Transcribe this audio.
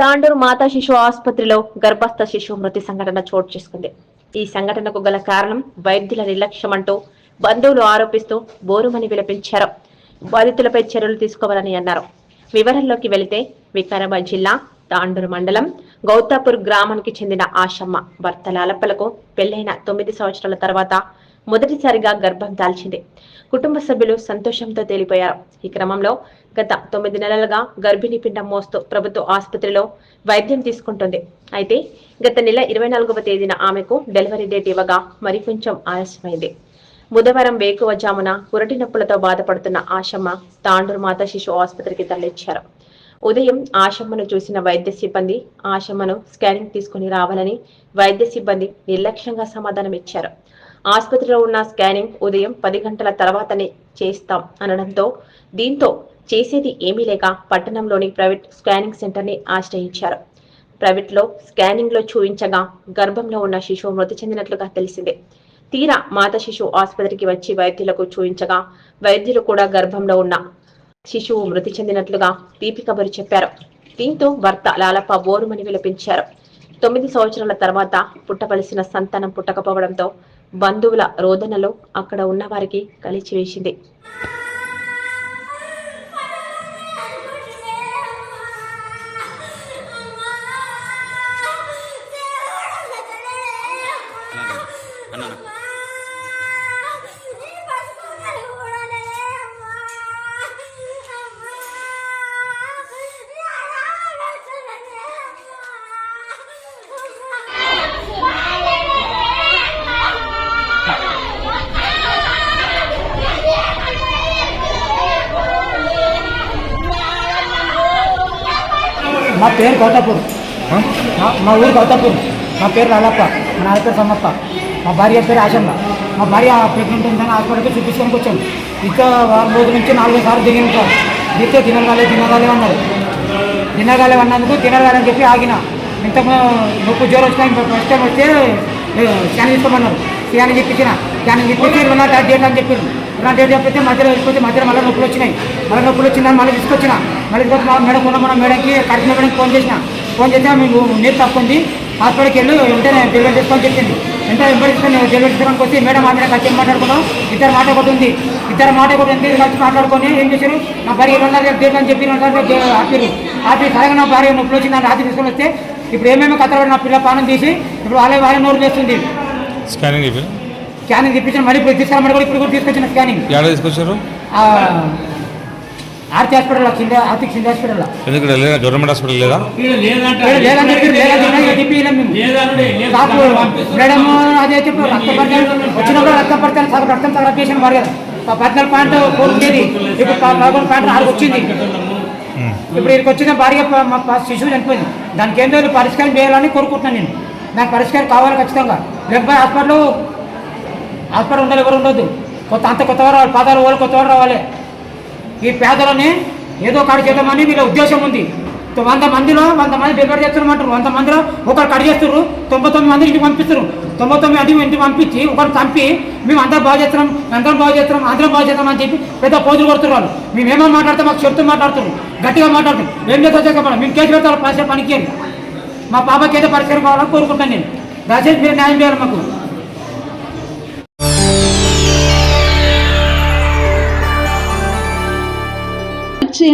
తాండూరు మాతా శిశు ఆసుపత్రిలో గర్భస్థ శిశువు మృతి సంఘటన చోటు చేసుకుంది. ఈ సంఘటనకు గల కారణం వైద్యుల నిర్లక్ష్యం అంటూ బంధువులు ఆరోపిస్తూ బోరుమని విలపించారు. బాధితులపై చర్యలు తీసుకోవాలని అన్నారు. వివరంలోకి వెళితే వికారాబాద్ జిల్లా తాండూరు మండలం గౌతాపూర్ గ్రామానికి చెందిన ఆశమ్మ భర్త లాలప్పలకు పెళ్ళైన తొమ్మిది సంవత్సరాల తర్వాత మొదటిసారిగా గర్భం దాల్చింది. కుటుంబ సభ్యులు సంతోషంతో తేలిపోయారు. ఈ క్రమంలో గత తొమ్మిది నెలలుగా గర్భిణీ పిండం మోస్తూ ప్రభుత్వ ఆసుపత్రిలో వైద్యం తీసుకుంటుంది. అయితే గత నెల ఇరవై నాలుగవ తేదీన ఆమెకు డెలివరీ డేట్ ఇవ్వగా మరి కొంచెం ఆలస్యమైంది. బుధవారం వేకువజామున పురటి నొప్పులతో బాధపడుతున్న ఆశమ్మ తాండూరు మాత శిశు ఆసుపత్రికి తరలించారు. ఉదయం ఆశమ్మను చూసిన వైద్య సిబ్బంది ఆశమ్మను స్కానింగ్ తీసుకుని రావాలని వైద్య సిబ్బంది నిర్లక్ష్యంగా సమాధానం ఇచ్చారు ఆసుపత్రిలో ఉన్న స్కానింగ్ ఉదయం పది గంటల తర్వాతనే చేస్తాం అనడంతో దీంతో చేసేది ఏమీ లేక పట్టణంలోని ప్రైవేట్ స్కానింగ్ సెంటర్ని ఆశ్రయించారు. ప్రైవేట్లో స్కానింగ్లో చూపించగా గర్భంలో ఉన్న శిశువు మృతి చెందినట్లుగా తెలిసింది. తీరా మాత శిశువు ఆసుపత్రికి వచ్చి వైద్యులకు చూపించగా వైద్యులు కూడా గర్భంలో ఉన్న శిశువు మృతి చెందినట్లుగా తీపి కబురు చెప్పారు. దీంతో భర్త లాలప్ప బోరుమని విలపించారు. తొమ్మిది సంవత్సరాల తర్వాత పుట్టవలసిన సంతానం పుట్టకపోవడంతో బంధువుల రోదనలో అక్కడ ఉన్నవారికి కలిచివేసింది. మా పేరు గౌతాపూర్. మా ఊరు గౌతాపూర్. మా పేరు లాలప్ప. మా నాన్న పేరు సమ్మప్ప మా భార్య పేరు ఆశమ్మ. మా భార్య ప్రెగ్నెంట్ ఉందని హాస్పిటల్కి చూపించుకోనికి వచ్చాం ఇంకా వారం రోజుల నుంచి నాలుగు సార్లు దిగిన దిగితే తినగాలే తినగాలే అన్నారు. తినగాలే అన్నందుకు తినగాలని చెప్పి ఆగిన. ఇంత నొప్పి జ్వరం వచ్చినా ఇంకా ఫస్ట్ టైం వస్తే స్కాన్ తీసుకోమన్నారు. స్కాన్ చెప్పించిన స్కాన్ చెప్పించి ఇలా డేట్ అని చెప్పారు. ఇలా డేట్ చెప్పితే మధ్యలో వెళ్ళిపోతే మధ్యలో మళ్ళీ నొప్పులు వచ్చినాయి. మళ్ళీ నొప్పులు వచ్చిందని మళ్ళీ తీసుకొచ్చిన. మళ్ళీ మా మేడం ఉన్న మన మేడంకి కడిచిన మేడంకి ఫోన్ చేసిన. ఫోన్ చేస్తే మీకు నీరు తప్పుంది హాస్పిటల్కి వెళ్ళి వెంటనే డెలివరీ చేసుకోని చెప్పింది. వెంబడి తీసుకొని డెలివరీ చేసుకోవడానికి వచ్చి మేడం ఆమె కలిసి ఏం మాట్లాడుకున్నాం ఇద్దరు మాట ఒకటి ఉంది. ఇద్దరు మాట ఒకటి ఉంది. కలిసి మాట్లాడుకొని ఏం చేశారు? నా భార్య రెండు వందల డేట్ అని చెప్పి ఆపిరు ఆపి సరగా నా భార్య నొప్పులు వచ్చింది అని రాత్రి తీసుకొని వస్తే ఇప్పుడు ఏమేమి కథలు నా పిల్ల పానం తీసి ఇప్పుడు వాళ్ళే వాళ్ళే నోరు చేస్తుంది స్కానింగ్ స్కానింగ్ తెప్పించిన మళ్ళీ ఇప్పుడు తీసుకురమ్మని కూడా ఇప్పుడు కూడా తీసుకొచ్చిన స్కానింగ్ తీసుకొచ్చారు? ఆ, ఆర్తి హాస్పిటల్ కింద ఆర్తి కింద హాస్పిటల్ ఎందుకు లేదా గవర్నమెంట్ హాస్పిటల్ లేదా? మేడం అదే చెప్పి రక్త పరిచయం వచ్చినప్పుడు రక్త పరిచయం సగం రక్తం సగం పేషెంట్ మారు కదా పద్నాలుగు పాయింట్ ఫోర్ ఉండేది ఇప్పుడు పదకొండు పాయింట్ ఆరు వచ్చింది. ఇప్పుడు ఇక్కడికి వచ్చిన భార్య ప- మా శిశువు చనిపోయింది. దానికి ఏంటో పరిష్కారం చేయాలని కోరుకుంటున్నాను నేను. నాకు పరిష్కారం కావాలి ఖచ్చితంగా. లేకపోతే హాస్పిటల్ హాస్పిటల్ ఉండాలి ఎవరు ఉండొద్దు. కొత్త అంత కొత్త వారు రావాలి పాదాలు వాళ్ళు కొత్త రావాలి. ఈ పేదలని ఏదో కాడి చేద్దామని వీళ్ళ ఉద్దేశం ఉంది. వంద మందిలో వంద మంది డెలివరీ చేస్తున్నామంటారు వంద మందిలో ఒకరు కట్ చేస్తారు తొంభై తొమ్మిది మంది ఇంటికి పంపిస్తారు తొంభై తొమ్మిది మంది ఇంటికి పంపించి ఒకరు చంపి మేము అందరం బాగా చేస్తున్నాం అందరం బాగా చేస్తున్నాం అందరం బాగా చేస్తాం అని చెప్పి పెద్ద పోజులు కొడుతున్నారు వాళ్ళు. మేము ఏమో మాట్లాడతాం మాకు చెప్తూ మాట్లాడుతున్నాం. గట్టిగా మాట్లాడుతాం ఏం చేస్తా చెప్పండి మేము కేసు పెడతాం పరిస్థితి పనికి మా పాపకి ఏదో పరిస్థితి కావాలని కోరుకుంటాను నేను. దయచేసి మీరు న్యాయం చేయాలి మాకు.